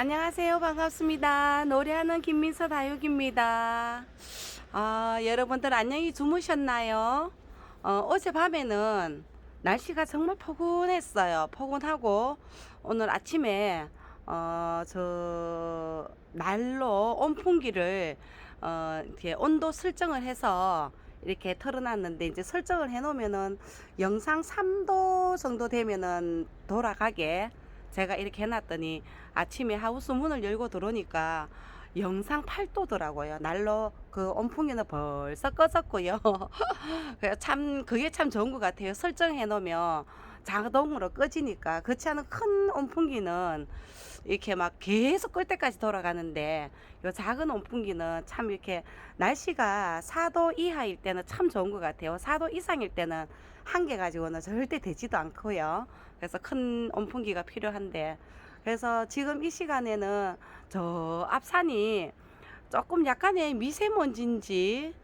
안녕하세요. 반갑습니다. 노래하는 김민서 다육입니다. 아, 여러분들 안녕히 주무셨나요? 어, 어젯밤에는 날씨가 정말 포근했어요. 포근하고 오늘 아침에 어, 저 날로 온풍기를 어, 이렇게 온도 설정을 해서 이렇게 털어놨는데 이제 설정을 해놓으면은 영상 3도 정도 되면은 돌아가게 제가 이렇게 해놨더니 아침에 하우스 문을 열고 들어오니까 영상 8도더라고요. 날로 그 온풍기는 벌써 꺼졌고요. 참 그게 참 좋은 것 같아요. 설정해 놓으면 자동으로 꺼지니까 그렇지 않은 큰 온풍기는 이렇게 막 계속 끌 때까지 돌아가는데 요 작은 온풍기는 참 이렇게 날씨가 4도 이하일 때는 참 좋은 것 같아요. 4도 이상일 때는 한 개 가지고는 절대 되지도 않고요. 그래서 큰 온풍기가 필요한데 그래서 지금 이 시간에는 저 앞산이 조금 약간의 미세먼지인지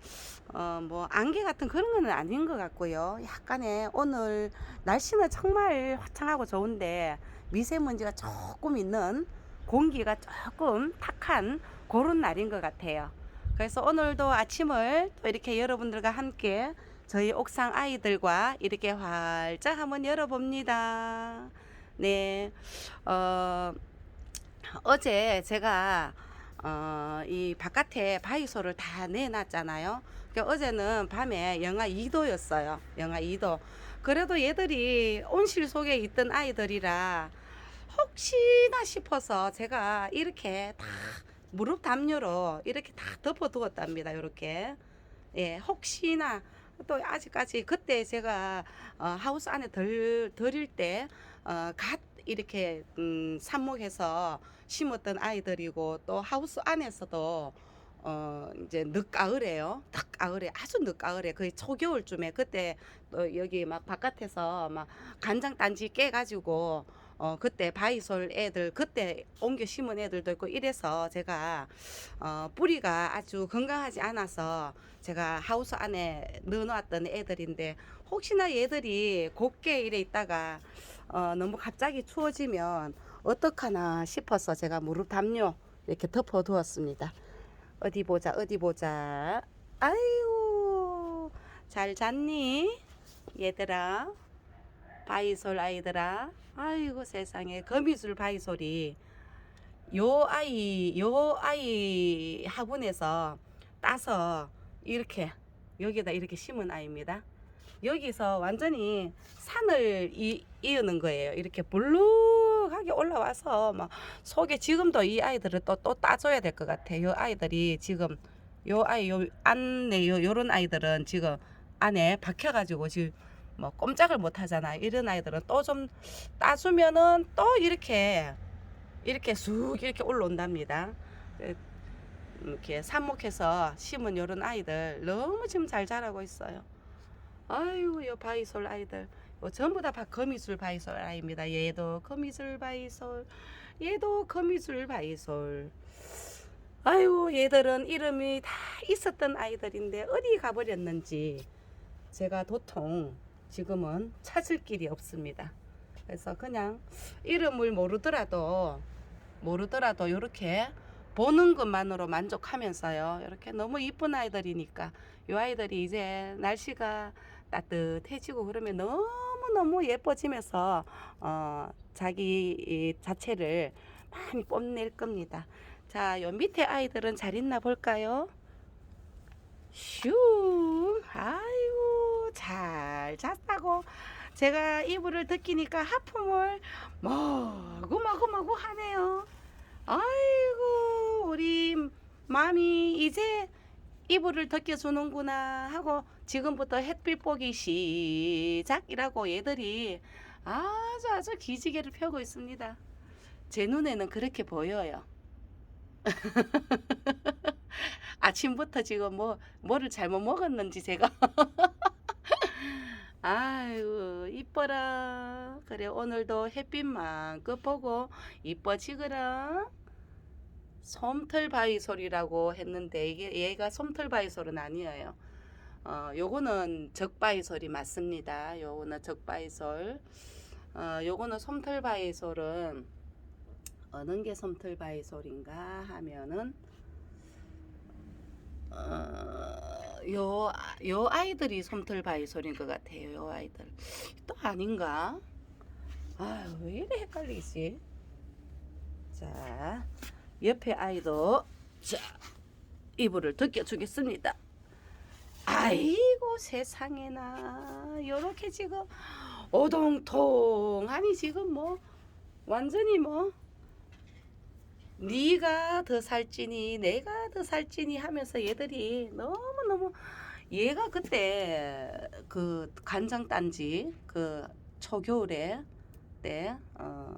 어 뭐 안개 같은 그런 거는 아닌 것 같고요. 약간의 오늘 날씨는 정말 화창하고 좋은데 미세먼지가 조금 있는 공기가 조금 탁한 그런 날인 것 같아요. 그래서 오늘도 아침을 또 이렇게 여러분들과 함께 저희 옥상 아이들과 이렇게 활짝 한번 열어봅니다. 네, 어, 어제 제가 어, 이 바깥에 바이소를 다 내놨잖아요. 그러니까 어제는 밤에 영하 2도였어요. 영하 2도. 그래도 얘들이 온실 속에 있던 아이들이라 혹시나 싶어서 제가 이렇게 다 무릎 담요로 이렇게 다 덮어 두었답니다. 이렇게. 예, 혹시나 또 아직까지 그때 제가 어, 하우스 안에 덜 들일 때 어, 갓 이렇게 음, 삽목해서 심었던 아이들이고 또 하우스 안에서도 어 이제 늦가을에요. 늦가을에 아주 늦가을에 거의 초겨울쯤에 그때 또 여기 막 바깥에서 막 간장 단지 깨 가지고 어 그때 바이솔 애들 그때 옮겨 심은 애들도 있고 이래서 제가 어 뿌리가 아주 건강하지 않아서 제가 하우스 안에 넣어놨던 애들인데 혹시나 얘들이 곱게 이래 있다가 어 너무 갑자기 추워지면 어떡하나 싶어서 제가 무릎 담요 이렇게 덮어 두었습니다. 어디 보자, 어디 보자. 아이고, 잘 잤니? 얘들아. 바이솔 아이들아. 아이고, 세상에. 거미줄 바이솔이 요 아이, 요 아이 학원에서 따서 이렇게 여기다 이렇게 심은 아이입니다. 여기서 완전히 산을 이, 이으는 거예요. 이렇게 볼록하게 올라와서 막 속에 지금도 이 아이들을 또 또 따줘야 될 것 같아요. 요 아이들이 지금 요 아이 요 안에 요 요런 아이들은 지금 안에 박혀가지고 지금 뭐 꼼짝을 못 하잖아. 이런 아이들은 또 좀 따주면은 또 이렇게 이렇게 쑥 이렇게 올라온답니다. 에, 이렇게 삽목해서 심은 요런 아이들 너무 지금 잘 자라고 있어요. 아이고 요 바이솔 아이들 요 전부 다 바- 거미줄 바이솔 아이입니다. 얘도 거미줄 바이솔 얘도 거미줄 바이솔 아이고 얘들은 이름이 다 있었던 아이들인데 어디 가버렸는지 제가 도통 지금은 찾을 길이 없습니다. 그래서 그냥 이름을 모르더라도 모르더라도 이렇게 보는 것만으로 만족하면서요. 이렇게 너무 이쁜 아이들이니까 이 아이들이 이제 날씨가 따뜻해지고 그러면 너무 너무 예뻐지면서 어, 자기 이 자체를 많이 뽐낼 겁니다. 자, 요 밑에 아이들은 잘 있나 볼까요? 슈, 아이고 잘 잤다고. 제가 이불을 덮기니까 하품을 마구 마구 마구 하네요. 아이고 우리 마미 이제 이불을 덮여주는구나 하고 지금부터 햇빛 보기 시작이라고 얘들이 아주 아주 기지개를 펴고 있습니다. 제 눈에는 그렇게 보여요. 아침부터 지금 뭐 뭐를 잘못 먹었는지 제가 아유 이뻐라. 그래 오늘도 햇빛만큼 보고 이뻐지거라. 솜털 바이솔이라고 했는데 이게 얘가 솜털 바이솔은 아니에요. 어 요거는 적바이솔이 맞습니다. 요거는 적바이솔. 어 요거는 솜털 바이솔은 어느 게 솜털바이솔인가 하면은 어, 요, 요 아이들이 솜털 바이솔인 것 같아요. 요 아이들 또 아닌가? 아유 왜 이래 헷갈리지? 자 옆에 아이도 자 이불을 벗겨주겠습니다. 아이고 세상에나 요렇게 지금 오동통하니 지금 뭐 완전히 뭐 네가 더 살찌니 내가 더 살찌니 하면서 얘들이 너무 너무 얘가 그때 그 간장 딴지 그 초겨울에 때 어,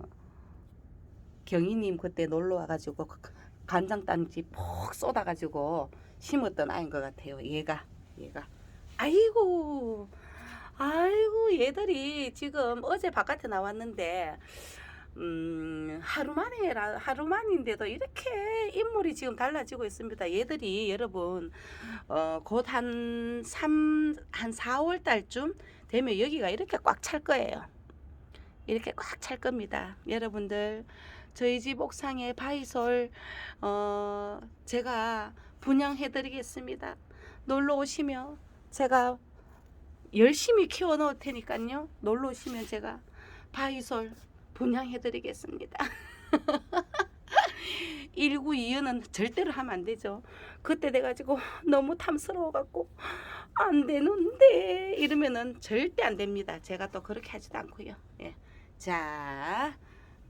경희님 그때 놀러 와가지고 그 간장 딴지 폭 쏟아가지고 심었던 아이인 것 같아요. 얘가 얘가 아이고 아이고 얘들이 지금 어제 바깥에 나왔는데 음, 하루 만에 하루 만인데도 이렇게 인물이 지금 달라지고 있습니다. 얘들이 여러분 어, 곧 한 3, 한 4월 달쯤 되면 여기가 이렇게 꽉 찰 거예요. 이렇게 꽉 찰 겁니다. 여러분들 저희 집 옥상에 바이솔 어, 제가 분양해 드리겠습니다. 놀러 오시면 제가 열심히 키워 놓을 테니까요. 놀러 오시면 제가 바이솔 분양해 드리겠습니다. 1922는 절대로 하면 안 되죠. 그때 돼가지고 너무 탐스러워갖고 안 되는데 이러면은 절대 안 됩니다. 제가 또 그렇게 하지도 않고요. 예. 자,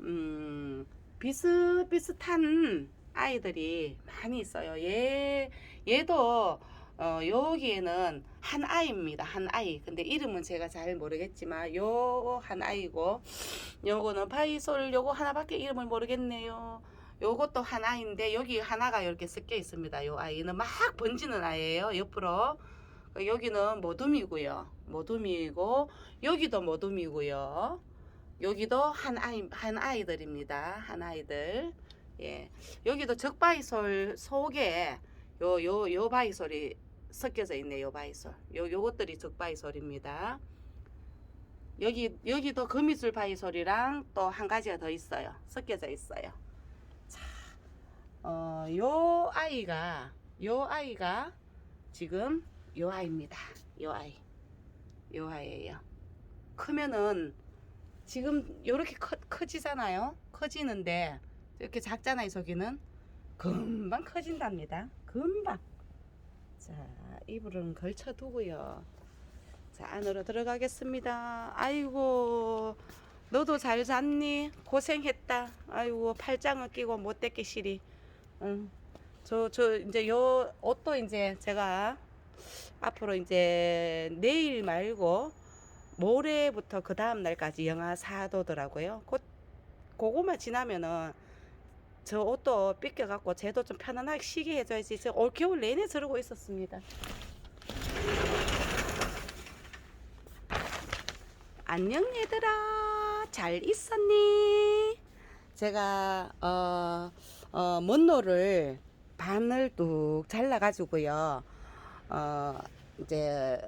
음, 비슷비슷한 아이들이 많이 있어요. 얘, 얘도 어, 여기에는 한 아이입니다. 한 아이. 근데 이름은 제가 잘 모르겠지만 요한 아이고 요거는 바이솔 요거 하나밖에 이름을 모르겠네요. 요것도 한 아이인데 여기 하나가 이렇게 섞여 있습니다. 요 아이는 막 번지는 아이예요. 옆으로. 그 여기는 모둠이고요. 모둠이고 여기도 모둠이고요. 여기도 한 아이 한 아이들입니다. 한 아이들. 예. 여기도 적바이솔 속에 요 요 요 바이솔이 섞여져 있네. 요 바이솔. 요 요것들이 적바이솔입니다. 여기 여기도 거미줄 바이솔이랑 또 한 가지가 더 있어요. 섞여져 있어요. 자, 어, 요 아이가 요 아이가 지금 요 아이입니다. 요 아이. 요 아이예요. 크면은 지금 요렇게 커, 커지잖아요. 커지는데 이렇게 작잖아요. 저기는 금방 커진답니다. 금방. 자, 이불은 걸쳐 두고요. 자, 안으로 들어가겠습니다. 아이고, 너도 잘 잤니? 고생했다. 아이고, 팔짱을 끼고 못 떼기 시리. 응. 저, 저, 이제 요 옷도 이제 제가 앞으로 이제 내일 말고 모레부터 그 다음 날까지 영하 4도더라고요. 곧, 그거만 지나면은 저 옷도 삐껴갖고 쟤도 좀 편안하게 쉬게 해줘야지. 저 올 겨울 내내 저러고 있었습니다. 안녕 얘들아 잘 있었니? 제가 어, 어, 먼노를 반을 뚝 잘라가지고요. 어, 이제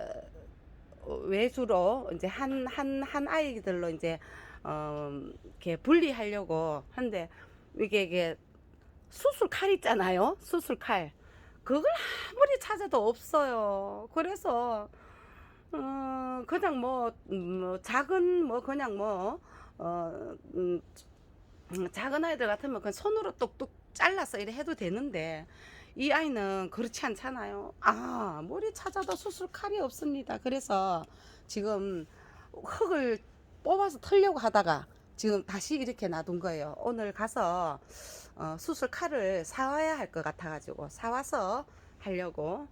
외주로 이제 한 한 한 아이들로 이제 어, 이렇게 분리하려고 하는데 이게 이게 수술 칼 있잖아요. 수술 칼. 그걸 아무리 찾아도 없어요. 그래서 어, 그냥 뭐, 음, 뭐 작은 뭐 그냥 뭐 어, 음, 음, 작은 아이들 같으면 그냥 손으로 뚝뚝 잘라서 이래 해도 되는데 이 아이는 그렇지 않잖아요. 아, 머리 찾아도 수술 칼이 없습니다. 그래서 지금 흙을 뽑아서 털려고 하다가 지금 다시 이렇게 놔둔 거예요. 오늘 가서 어, 수술 칼을 사와야 할 것 같아가지고 사와서 하려고.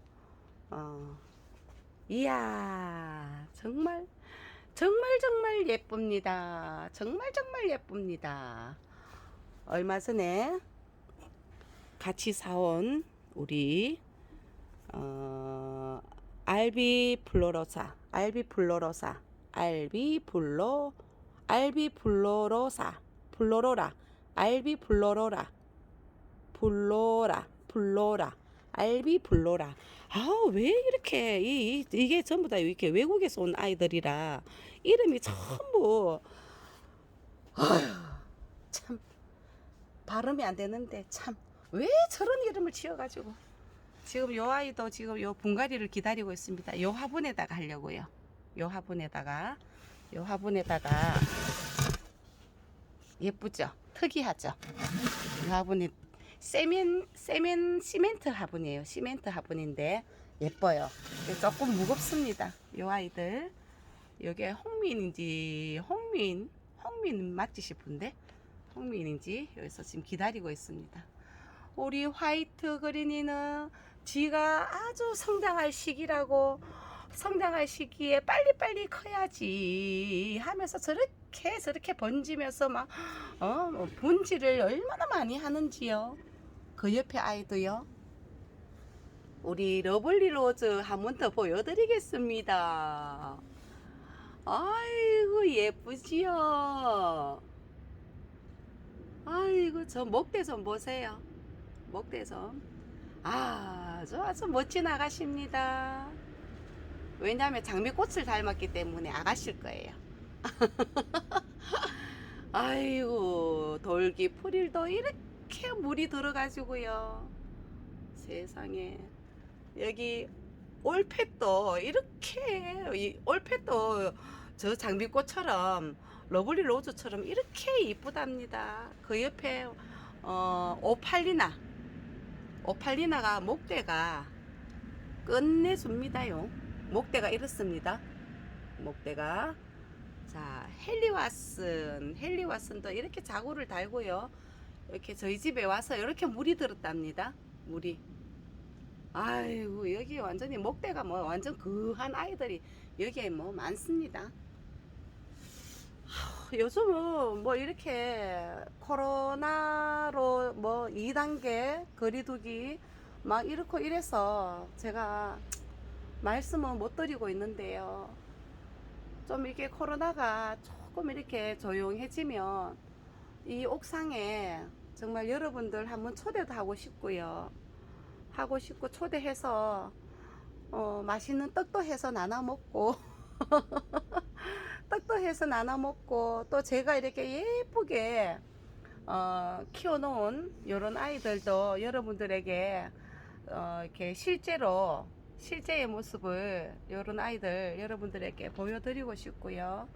어, 이야, 정말 정말 정말 예쁩니다. 정말 정말 예쁩니다. 얼마 전에 같이 사온 우리 어, 알비 플로로사, 알비 플로로사, 알비 플로, 알비 플로로사, 플로로라, 알비 플로로라, 플로라, 플로라, 알비 플로라. 아, 왜 이렇게 이, 이- 이게 전부 다 이렇게 외국에서 온 아이들이라 이름이 전부 아휴, 참 발음이 안 되는데 참 왜 저런 이름을 지어가지고 지금 요 아이도 지금 요 분갈이를 기다리고 있습니다. 요 화분에다가 하려고요. 요 화분에다가 요 화분에다가 예쁘죠? 특이하죠? 이 화분이 세멘 세멘 시멘트 화분이에요. 시멘트 화분인데 예뻐요. 조금 무겁습니다. 요 아이들 요게 홍민인지 홍민 홍민 맞지 싶은데 홍민인지 여기서 지금 기다리고 있습니다. 우리 화이트 그린이는 지가 아주 성장할 시기라고 성장할 시기에 빨리빨리 커야지 하면서 저렇게 저렇게 번지면서 막 어, 뭐 분지를 얼마나 많이 하는지요. 그 옆에 아이도요. 우리 러블리 로즈 한 번 더 보여드리겠습니다. 아이고 예쁘지요. 아이고 저 목대 좀 보세요. 목대 좀. 아주 아주 멋진 아가씨입니다. 왜냐하면 장미꽃을 닮았기 때문에 아가씨일 거예요. 아이고 돌기 풀일도 이렇게 물이 들어가지고요. 세상에 여기 올펫도 이렇게 이 올펫도 저 장미꽃처럼 러블리 로즈처럼 이렇게 이쁘답니다. 그 옆에 어, 오팔리나 오팔리나가 목대가 끝내줍니다요. 목대가 이렇습니다. 목대가 자 헬리와슨 헬리와슨도 이렇게 자구를 달고요. 이렇게 저희 집에 와서 이렇게 물이 들었답니다. 물이 아이고 여기 완전히 목대가 뭐 완전 그한 아이들이 여기에 뭐 많습니다. 하, 요즘은 뭐 이렇게 코로나로 뭐 2단계 거리두기 막 이렇고 이래서 제가 말씀은 못 드리고 있는데요. 좀 이게 코로나가 조금 이렇게 조용해지면 이 옥상에 정말 여러분들 한번 초대도 하고 싶고요. 하고 싶고 초대해서 어, 맛있는 떡도 해서 나눠 먹고 떡도 해서 나눠 먹고 또 제가 이렇게 예쁘게 어, 키워놓은 이런 아이들도 여러분들에게 어, 이렇게 실제로 실제의 모습을 이런 아이들 여러분들에게 보여드리고 싶고요.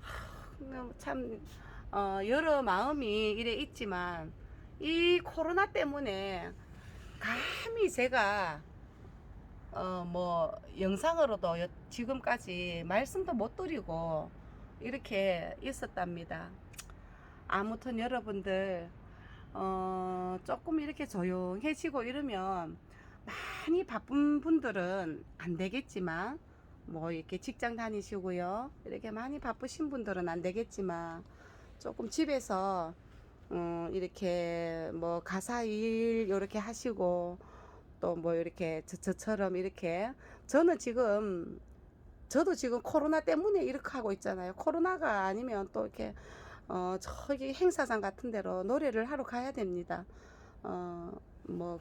하, 참 어, 여러 마음이 이래 있지만 이 코로나 때문에 감히 제가 어 뭐 영상으로도 여- 지금까지 말씀도 못 드리고 이렇게 있었답니다. 아무튼 여러분들 어 조금 이렇게 조용해지고 이러면 많이 바쁜 분들은 안 되겠지만 뭐 이렇게 직장 다니시고요 이렇게 많이 바쁘신 분들은 안 되겠지만 조금 집에서 음, 이렇게 뭐 가사 일 이렇게 하시고 또 뭐 이렇게 저, 저처럼 이렇게 저는 지금 저도 지금 코로나 때문에 이렇게 하고 있잖아요. 코로나가 아니면 또 이렇게 어 저기 행사장 같은 데로 노래를 하러 가야 됩니다. 어뭐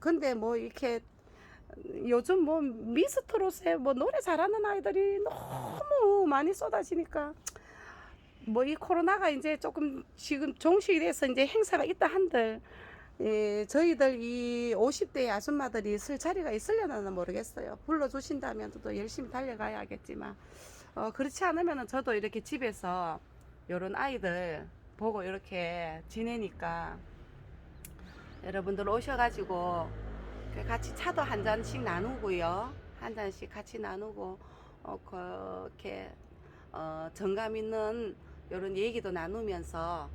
근데 뭐 이렇게 요즘 뭐 미스트롯에 뭐 노래 잘하는 아이들이 너무 많이 쏟아지니까 뭐 이 코로나가 이제 조금 지금 종식이 돼서 이제 행사가 있다 한들 예, 저희들 이 50대 아줌마들이 쓸 자리가 있으려나 모르겠어요. 불러주신다면 또 열심히 달려가야겠지만 어, 그렇지 않으면 저도 이렇게 집에서 요런 아이들 보고 이렇게 지내니까 여러분들 오셔가지고 그 같이 차도 한 잔씩 나누고요. 한 잔씩 같이 나누고 어, 그렇게 어, 정감 있는 이런 얘기도 나누면서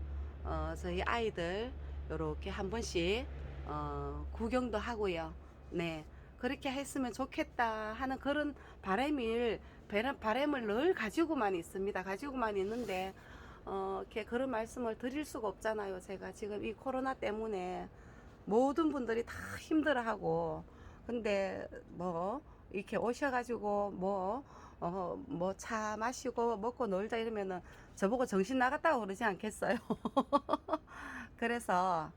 어, 저희 아이들 이렇게 한 번씩 어, 구경도 하고요. 네. 그렇게 했으면 좋겠다 하는 그런 바람을 바람- 바람을 늘 가지고만 있습니다. 가지고만 있는데 어, 이렇게 그런 말씀을 드릴 수가 없잖아요. 제가 지금 이 코로나 때문에 모든 분들이 다 힘들어하고 근데 뭐 이렇게 오셔가지고 뭐 어, 뭐 차 마시고 먹고 놀자 이러면은 저보고 정신 나갔다고 그러지 않겠어요? 그래서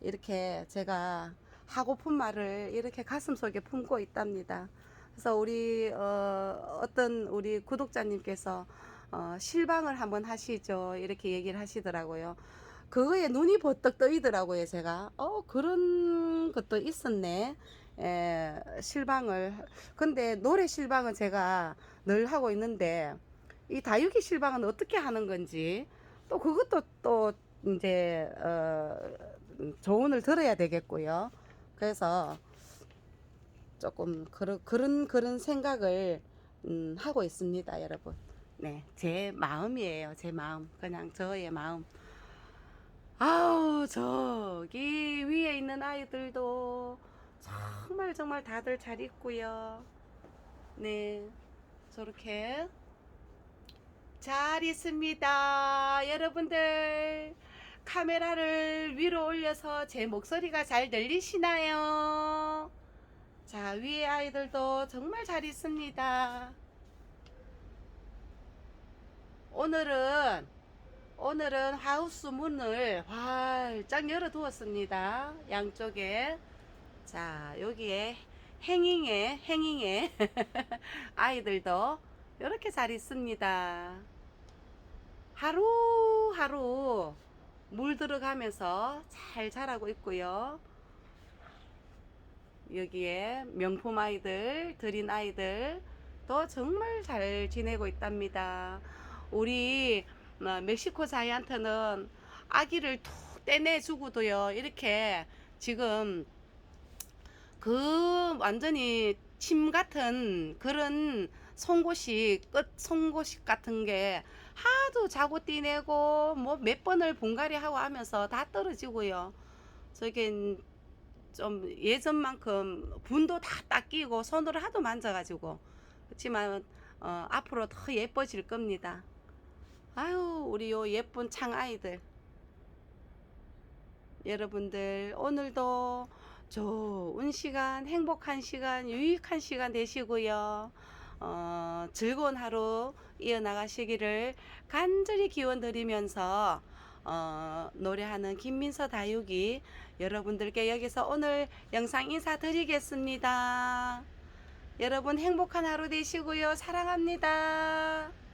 이렇게 제가 하고픈 말을 이렇게 가슴 속에 품고 있답니다. 그래서 우리 어, 어떤 우리 구독자님께서 어, 실방을 한번 하시죠 이렇게 얘기를 하시더라고요. 그거에 눈이 버떡 뜨이더라고요, 제가. 어, 그런 것도 있었네. 에, 실방을. 근데 노래 실방은 제가 늘 하고 있는데, 이 다육이 실방은 어떻게 하는 건지, 또 그것도 또 이제, 어, 조언을 들어야 되겠고요. 그래서 조금 그런, 그런, 그런 생각을, 음, 하고 있습니다, 여러분. 네, 제 마음이에요, 제 마음. 그냥 저의 마음. 아우 저기 위에 있는 아이들도 정말 정말 다들 잘 있고요. 네 저렇게 잘 있습니다. 여러분들 카메라를 위로 올려서 제 목소리가 잘 들리시나요? 자 위에 아이들도 정말 잘 있습니다. 오늘은 오늘은 하우스 문을 활짝 열어 두었습니다. 양쪽에. 자, 여기에 행잉에, 행잉에 아이들도 이렇게 잘 있습니다. 하루하루 물 들어가면서 잘 자라고 있고요. 여기에 명품 아이들, 들인 아이들 또 정말 잘 지내고 있답니다. 우리 어, 멕시코 자이언트는 아기를 툭 떼내주고도요 이렇게 지금 그 완전히 침 같은 그런 송곳이 끝 송곳이 같은 게 하도 자고 뛰내고 뭐 몇 번을 분갈이 하고 하면서 다 떨어지고요 저게 좀 예전만큼 분도 다 닦이고 손으로 하도 만져가지고 그렇지만 어, 앞으로 더 예뻐질 겁니다. 아유 우리 요 예쁜 창 아이들. 여러분들 오늘도 좋은 시간 행복한 시간 유익한 시간 되시고요. 어, 즐거운 하루 이어나가시기를 간절히 기원 드리면서 어, 노래하는 김민서 다육이 여러분들께 여기서 오늘 영상 인사드리겠습니다. 여러분 행복한 하루 되시고요. 사랑합니다